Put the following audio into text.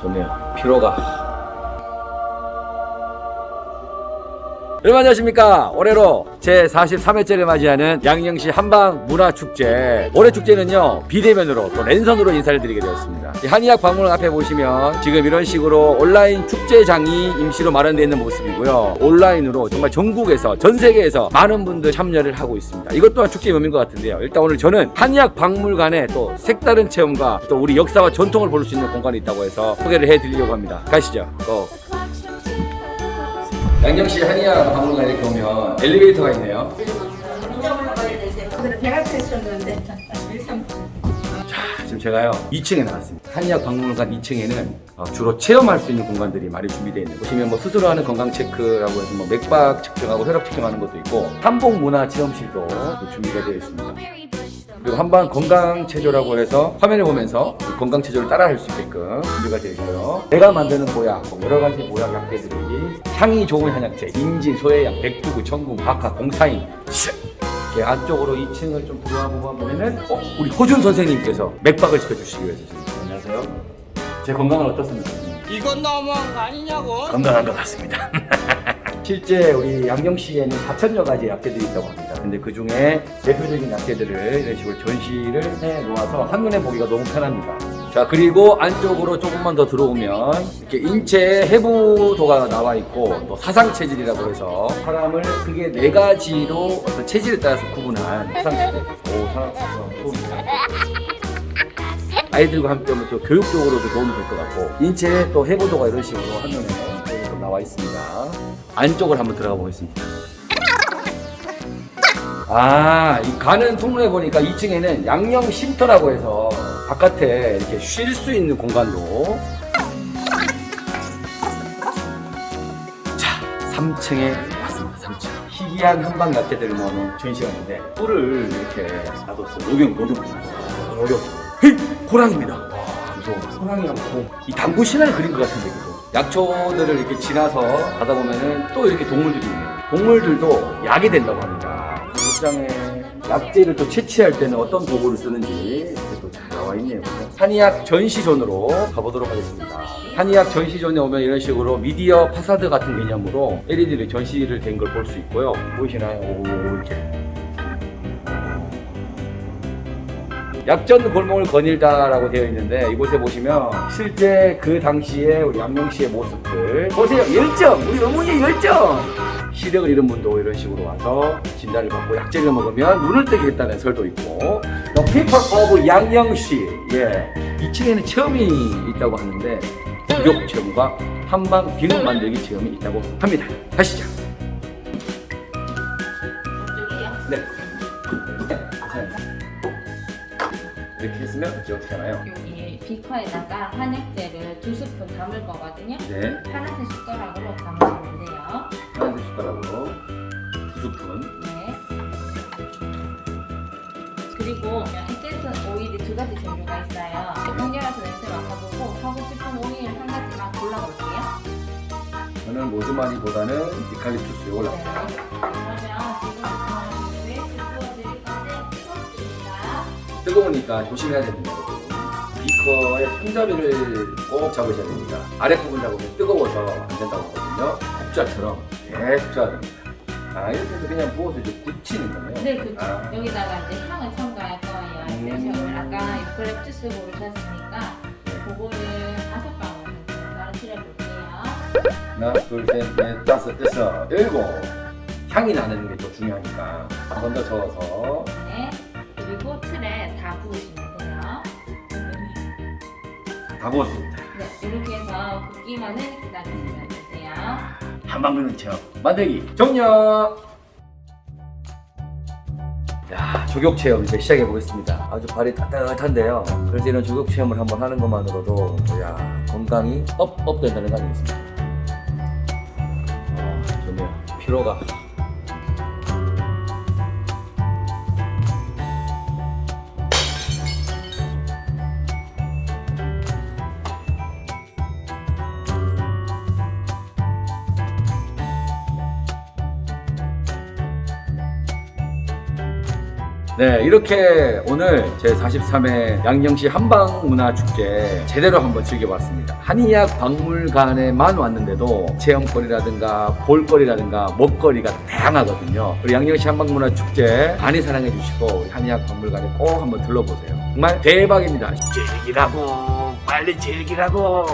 좋네요. 피로가. 여러분 안녕하십니까? 올해로 제 43회째를 맞이하는 양영시 한방 문화축제. 올해 축제는요 비대면으로 또 랜선으로 인사를 드리게 되었습니다. 이 한의학 박물관 앞에 보시면 지금 이런 식으로 온라인 축제장이 임시로 마련되어 있는 모습이고요. 온라인으로 정말 전국에서 전 세계에서 많은 분들 참여를 하고 있습니다. 이것 또한 축제의 묘미인 것 같은데요. 일단 오늘 저는 한의학 박물관에 또 색다른 체험과 또 우리 역사와 전통을 볼 수 있는 공간이 있다고 해서 소개를 해드리려고 합니다. 가시죠. 고. 양정시 한의학 박물관에 오면 엘리베이터가 있네요. 배가 자, 지금 제가요 2층에 나왔습니다. 한의학 박물관 2층에는 어, 주로 체험할 수 있는 공간들이 많이 준비되어 있는 보시면 뭐 스스로 하는 건강 체크라고 해서 뭐 맥박 측정하고 혈압 측정하는 것도 있고 한복 문화 체험실도 준비가 되어 있습니다. 그리고 한방 건강 체조라고 해서 화면을 보면서 이 건강 체조를 따라 할 수 있게끔 준비가 되어 있고요. 내가 만드는 보약, 뭐 여러 가지 보약 약재들이 향이 좋은 한약재, 인진, 소해약, 백두구, 천궁, 박하, 공사인, 씩 이렇게 안쪽으로 2층을 좀 들어와 보면은 어, 우리 호준 선생님께서 맥박을 짚어주시기 위해서 지금 안녕하세요. 제 건강은 어떻습니까? 이건 너무한 거 아니냐고? 건강한 것 같습니다. 실제 우리 양정시에는 4천여 가지 약재들이 있다고 합니다. 근데 그 중에 대표적인 약재들을 이런 식으로 전시를 해 놓아서 한눈에 보기가 너무 편합니다. 자, 그리고 안쪽으로 조금만 더 들어오면 이렇게 인체 해부도가 나와 있고 또 사상 체질이라고 해서 사람을 크게 네 가지로 어떤 체질에 따라서 구분한 사상 체질. 오, 사람, 소리. 아이들과 함께 하면 또 교육적으로도 도움이 될 것 같고 인체에 또 해보도가 이런 식으로 한눈에 또 나와 있습니다. 안쪽을 한번 들어가 보겠습니다. 아, 이 가는 통로에 보니까 2층에는 양령 쉼터라고 해서 바깥에 이렇게 쉴 수 있는 공간도 자, 3층에 왔습니다. 3층. 희귀한 한방 약재들을 모아놓은 전시관인데 꿀을 이렇게 놔뒀어요. 녹용, 녹용. 녹용. 헤이! 호랑입니다. 와, 무서워. 호랑이하고 이 당구 신화를 그린 것 같은데, 그죠? 약초들을 이렇게 지나서 가다 보면은 또 이렇게 동물들이 있네요. 동물들도 약이 된다고 합니다. 일장에 약재를 또 채취할 때는 어떤 도구를 쓰는지 이렇게 또잘 나와 있네요. 한의학 전시존으로 가보도록 하겠습니다. 한의학 전시존에 오면 이런 식으로 미디어 파사드 같은 개념으로 LED를 전시를 된 걸 볼 수 있고요. 보이시나요? 오, 이렇게. 약전 골목을 거닐다라고 되어 있는데 이곳에 보시면 실제 그 당시에 우리 양명 씨의 모습들 보세요 열정 우리 어머니의 열정 시력을 잃은 분도 이런 식으로 와서 진단을 받고 약재를 먹으면 눈을 뜨겠다는 설도 있고. 또 피플 오브 양영 씨예. 2층에는 체험이 있다고 하는데 목욕 체험과 한방 비누 만들기 체험이 있다고 합니다. 가시죠. 네, 네. 이렇게 했으면 이제 어떻게 하나요? 여기 비커에다가 한약재를 두 스푼 담을 거거든요. 네, 파란색 숟가락 저는 로즈마리보다는 이칼립투스 이걸 네. 네. 그러면 지금 베이스 부어드릴 건데 뜨겁습니다. 뜨거우니까 조심해야 됩니다. 여러분. 비커의 손잡이를 꼭 잡으셔야 됩니다. 아랫부분 잡으면 뜨거워서 안 된다고 하거든요. 국자처럼 계속 쪄야 됩니다. 아, 이렇게 해서 그냥 부어서 이제 굳히는 거네요. 네, 그렇죠. 아, 여기다가 이제 향을 첨가할 거예요. 음. 그래서 아까 유클립 주스 고르셨으니까 그거를 다섯 방울. 하나, 둘, 셋, 넷, 다섯, 여섯, 일곱. 향이 나는 게 또 중요하니까 더 저어서 네. 그리고 틀에 다 부으시면 돼요. 다 부었습니다. 네, 이렇게 해서 붓기만을 기다리시면 되세요. 한방 넣는 체험 만들기 종료. 야 조격 체험 이제 시작해 보겠습니다. 아주 발이 따뜻한데요. 그래서 이런 조격 체험을 한번 하는 것만으로도 야 건강이 업업 된다는 거 아니겠습니까? 피로가. 네, 이렇게 오늘 제 43회 양령시 한방 문화 축제 제대로 한번 즐겨봤습니다. 한의학 박물관에만 왔는데도 체험거리라든가 볼거리라든가 먹거리가 다양하거든요. 우리 양령시 한방 문화 축제 많이 사랑해 주시고 우리 한의학 박물관에 꼭 한번 들러보세요. 정말 대박입니다. 즐기라고 빨리 즐기라고